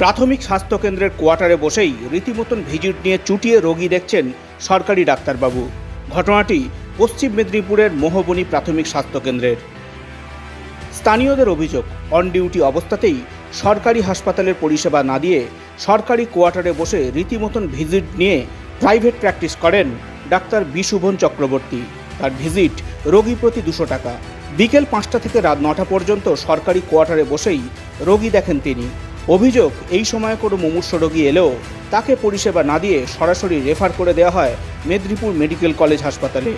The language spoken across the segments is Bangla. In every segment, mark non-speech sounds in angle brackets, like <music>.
প্রাথমিক স্বাস্থ্যকেন্দ্রের কোয়ার্টারে বসেই রীতিমতন ভিজিট নিয়ে চুটিয়ে রোগী দেখছেন সরকারি ডাক্তারবাবু। ঘটনাটি পশ্চিম মেদিনীপুরের মোহবনী প্রাথমিক স্বাস্থ্যকেন্দ্রের। স্থানীয়দের অভিযোগ অন ডিউটি অবস্থাতেই সরকারি হাসপাতালের পরিষেবা না দিয়ে সরকারি কোয়ার্টারে বসে রীতিমতন ভিজিট নিয়ে প্রাইভেট প্র্যাকটিস করেন ডাক্তার বিশুভন চক্রবর্তী। তার ভিজিট রোগী প্রতি দুশো টাকা। বিকেল পাঁচটা থেকে রাত নটা পর্যন্ত সরকারি কোয়ার্টারে বসেই রোগী দেখেন তিনি। অভিযোগ এই সময় কোনো মুমূর্ষ রোগী এলেও তাকে পরিষেবা না দিয়ে সরাসরি রেফার করে দেওয়া হয় মেদিনীপুর মেডিকেল কলেজ হাসপাতালে।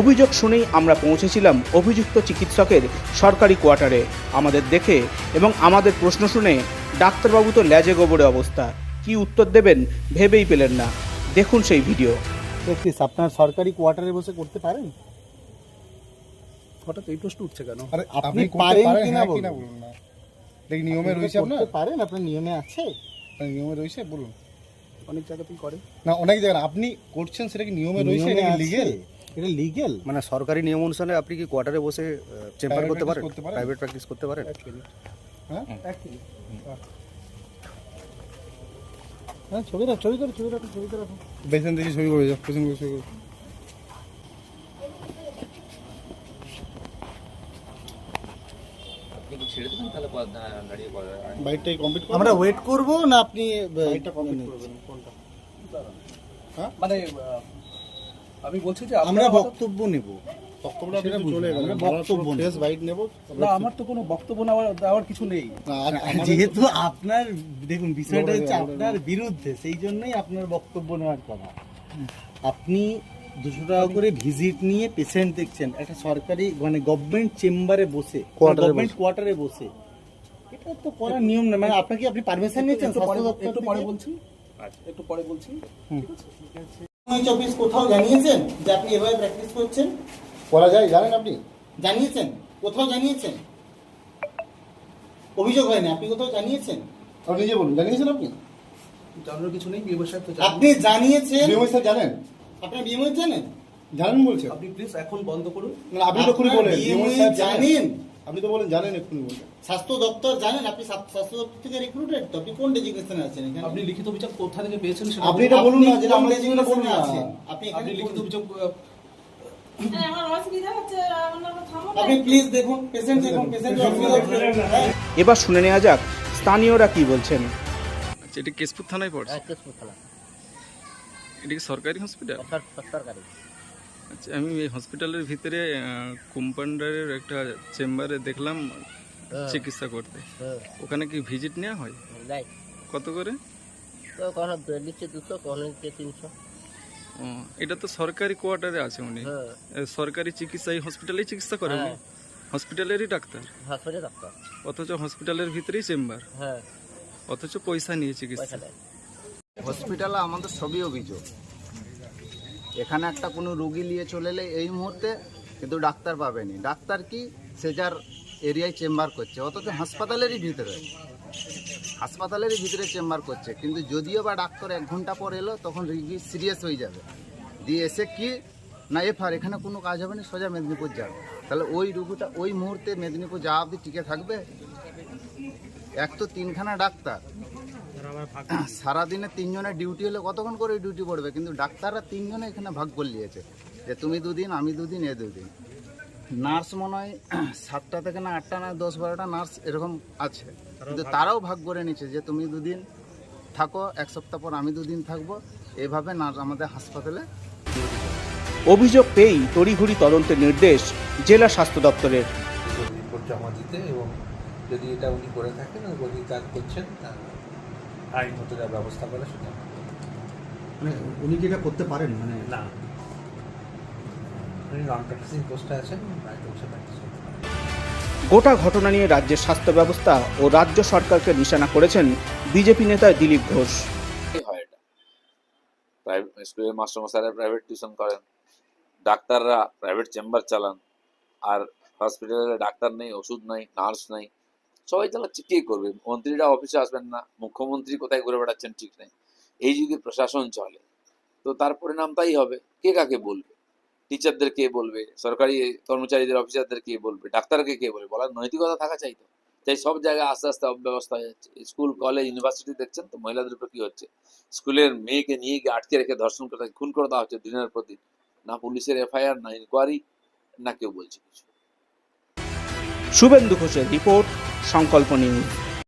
অভিযোগ শুনেই আমরা পৌঁছেছিলাম অভিযুক্ত চিকিৎসকের সরকারি কোয়ার্টারে। আমাদের দেখে এবং আমাদের প্রশ্ন শুনে ডাক্তারবাবু তো ল্যাজে গোবরে অবস্থা। কি উত্তর দেবেন ভেবেই পেলেন না। দেখুন সেই ভিডিও। প্র্যাকটিস আপনার সরকারি কোয়ার্টারে বসে করতে পারেন? হঠাৎ এই প্রশ্ন উঠছে কেন? আরে আপনি পারেন কিনা হ্যাঁ কিনা বলুন না। দেখি নিয়মে রয়েছে আপনার? পারেন আপনার নিয়মে আছে। নিয়মে রয়েছে বলুন। অনেক জায়গাতেই করে। না অনেক জায়গায় আপনি করছেন সেটা কি নিয়মে রয়েছে এটা কি লিগেল এটা লিগেল মানে সরকারি নিয়ম অনুসারে আপনি কি কোয়ার্টারে বসে চেম্বার করতে পারেন? প্রাইভেট প্র্যাকটিস করতে পারেন? হ্যাঁ? হ্যাঁ ছবি রাখ ছবি করো ছবি রাখো ছবি রাখো পেশেন্ট দেখি ছবি করে যাও করে ছবি করে। বাইকটাই কমপ্লিট আমরা ওয়েট করব না আপনি বাইকটা কমপ্লিট করবেন কোনটা? মানে আমি বলছি যে আমরা বক্তব্য নেব। আমরা বক্তব্য বক্তব্য নেব। ফেস বাইট নেব। না আমার তো কোনো বক্তব্য নেওয়ার দেওয়ার কিছু নেই। না, যেহেতু আপনার দেখুন বিষয়টা হচ্ছে আপনার বিরুদ্ধে সেই জন্যই আপনার বক্তব্য নেওয়ার কথা। আপনি দুশো টাকা করে ভিজিট নিয়ে পেশেন্ট দেখছেন একটা সরকারি মানে গভর্নমেন্ট চেম্বারে বসে গভর্নমেন্ট কোয়ার্টারে বসে। এটা তো করার নিয়ম না মানে আপনাকে আপনি পারমিশন নিয়েছেন একটু পরে স্বাস্থ্য একটু পরে বলছি। আচ্ছা একটু পরে বলছি। এইচ কোথাও জানিয়েছেন যে আপনি এভাবে প্র্যাকটিস করছেন? করা যায় জানেন আপনি? জানিয়েছেন? কোথাও জানিয়েছেন? অভিযোগ হয়নি আপনি কোথাও জানিয়েছেন? আপনি নিজে বলুন জানিয়েছেন আপনি? জানানোর কিছু নেই বিয়ে সাহেব তো আপনি জানিয়েছেন স্যার জানেন? আপনার বিএমএস জানেন? জানেন বলছেন। আপনি প্লিজ এখন বন্ধ করুন। না আপনি তো আপনার বলেন BMS জানেন। আপনি তো বলেন জানেন এক্ষুনি বলেন। স্বাস্থ্য দপ্তর জানেন আপনি স্বা- স্বাস্থ্য দপ্তর থেকে রিক্রুটেড তো। আপনি কোন ডেজিগনেশনে আছেন এখানে? আপনি লিখিত অভিযোগ কোথা থেকে পেয়েছেন সেটা আপনি এটা বলুন। না যেটা আমরা যেটা বলুন না? আপনি আপনি লিখিত অভিযোগ আমার অসুবিধা হচ্ছে আপনি প্লিজ দেখুন পেশেন্ট দেখুন পেশেন্ট হ্যাঁ। এবার শুনে নেওয়া যাক স্থানীয়রা কি বলছেন। আচ্ছা এটা কেশপুর থানায় পড়ছে? এটা কি সরকারি হসপিটাল আচ্ছা আমি এই হসপিটালের ভিতরে কম্পাউন্ডারের একটা চেম্বারে দেখলাম চিকিৎসা করতে। ওখানে কি ভিজিট নেওয়া হয়? কত করে? তো কখনো নিচ্ছে দুশো কখনো নিচ্ছে তিনশো। এটা তো সরকারি কোয়ার্টারে আছে উনি। হ্যাঁ। সরকারি চিকিৎসা এই হসপিটালেই চিকিৎসা করে উনি? হ্যাঁ। হসপিটালেরই ডাক্তার? অথচ হসপিটালের ভিতরেই চেম্বার? হ্যাঁ। অথচ পয়সা নিয়ে চিকিৎসা? হসপিটালে আমাদের সবই অভিযোগ। এখানে একটা কোনো রুগী নিয়ে চলে এলে এই মুহূর্তে কিন্তু ডাক্তার পাবেনি। ডাক্তার কি সে যার এরিয়ায় চেম্বার করছে, অথচ হাসপাতালেরই ভিতরে। হাসপাতালেরই ভিতরে চেম্বার করছে, কিন্তু যদিও বা ডাক্তার এক ঘণ্টা পর এলো, তখন রুগী সিরিয়াস হয়ে যাবে। দিয়ে এসে কি? না এফার এখানে কোনো কাজ হবে না, সোজা মেদিনীপুর যাবে। তাহলে ওই রুগীটা ওই মুহূর্তে মেদিনীপুর যাওয়া অবধি টিকে থাকবে? এক তো তিনখানা ডাক্তার। সারাদিনে তিনজনের ডিউটি হলে কতক্ষণ করে ডিউটি পড়বে? কিন্তু ডাক্তাররা তিনজনে এখানে ভাগ করে নিয়েছে। যে তুমি দুদিন আমি দুদিন এ দুদিন। নার্স মনে হয় <clears throat> সাতটা থেকে না আটটা না দশ বারোটা নার্স এরকম আছে। কিন্তু তারাও ভাগ করে নিচ্ছে যে তুমি দুদিন থাকো এক সপ্তাহ পর আমি দুদিন থাকব। এভাবে নার্স আমাদের হাসপাতালে অভিযোগ পেয়েই তড়িঘড়ি তদন্তের নির্দেশ জেলা স্বাস্থ্য দপ্তরের। রিপোর্ট জমা দিতে এবং যদি এটা উনি করে থাকেন উনি কাজ করছেন আইন মতো যা ব্যবস্থা করে সেটা। মানে উনি কি এটা করতে পারেন? মানে না। উনি নন প্র্যাকটিসিং পোস্টে আছেন বাইরে প্র্যাকটিস গোটা ঘটনা নিয়ে রাজ্যের স্বাস্থ্য ব্যবস্থা ও রাজ্য সরকারকে নিশানা করেছেন বিজেপি নেতা দিলীপ ঘোষ। হয় এটা। প্রাইভেট স্কুলের মাস্টারমশাইরা প্রাইভেট টিউশন করেন। ডাক্তাররা প্রাইভেট চেম্বার চালান। আর হসপিটালে ডাক্তার নেই ওষুধ নেই নার্স নেই। সবাই চালাচ্ছে কে করবে? মন্ত্রীরা অফিসে আসবেন না, মুখ্যমন্ত্রী কোথায় ঘুরে বেড়াচ্ছেন ঠিক নেই। এই যদি প্রশাসন চলে, তো তার পরিণাম তাই হবে। কে কাকে বলবে? টিচারদের কে বলবে? সরকারি কর্মচারীদের অফিসারদের কে বলবে? ডাক্তারকে কে বলবে? বলার নৈতিকতা থাকা চাই তো। তাই সব জায়গায় আস্তে আস্তে অব্যবস্থা হয়ে যাচ্ছে। স্কুল কলেজ ইউনিভার্সিটি দেখছেন তো, মহিলাদের উপর কি হচ্ছে? স্কুলের মেয়েকে নিয়ে গিয়ে আটকে রেখে ধর্ষণ করে খুন করে দেওয়া হচ্ছে দিনের প্রতি না পুলিশের এফআইআর, না ইনকোয়ারি না কেউ বলছে কিছু। শুভেন্দু ঘোষের রিপোর্ট সংকল্প নিউজ।